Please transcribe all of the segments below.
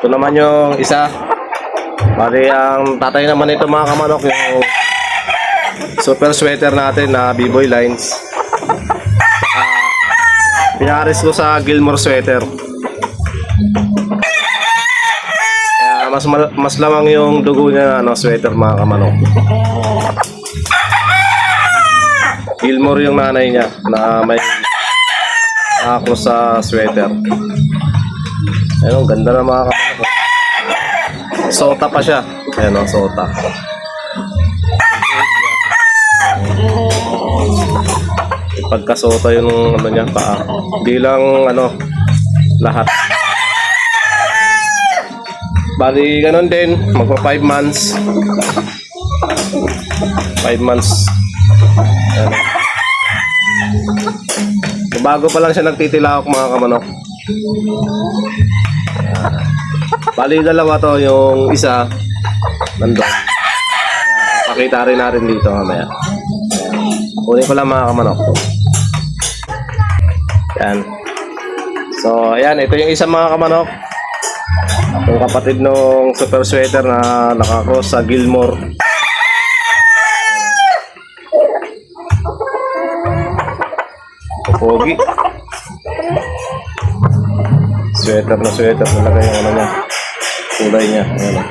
Ito naman yung isa. Bali, ang tatay naman ito mga kamanok, yung super sweater natin na B-Boy Lines. Uh, pinaris ko sa Gilmore sweater. Kaya mas mas lamang yung dugo niya ano sweater mga kamanok. Gilmore yung nanay niya na may ako sa sweater. Ayun, ganda na mga kamanok. Sota pa siya. Ayun o, sota. Pagkasota yung ano niya, paa. Di lang ano, lahat. Bali, ganun din. Magpa 5 months. 5 months. Ayan. Bago pa lang siya nagtitilawak mga kamanok. Bali dalawa to, yung isa nandun. Pakita rin natin dito mamaya. Kunin ko lang mga kamanok. Yan. So, ayan, ito yung isa mga kamanok. Yung kapatid nung super sweater na nakakross sa Gilmore. Pogi. Sweater na sweater talaga yung ano niya. Kulay niya. Ayan. o.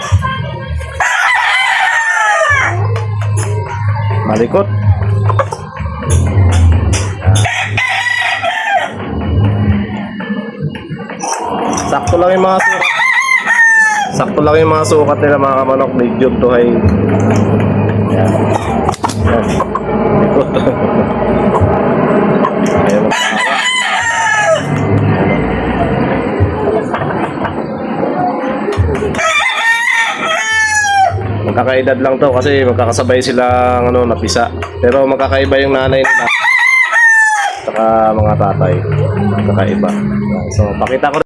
Malikot. Sakto lang yung mga sukat. Sakto lang yung mga sukat nila mga kamanok. Medium to high. Ayan. Ayan. Magkakaedad lang to kasi magkakasabay sila ano napisa. Pero magkakaiba yung nanay nila. Saka mga tatay. Magkakaiba. So pakita ko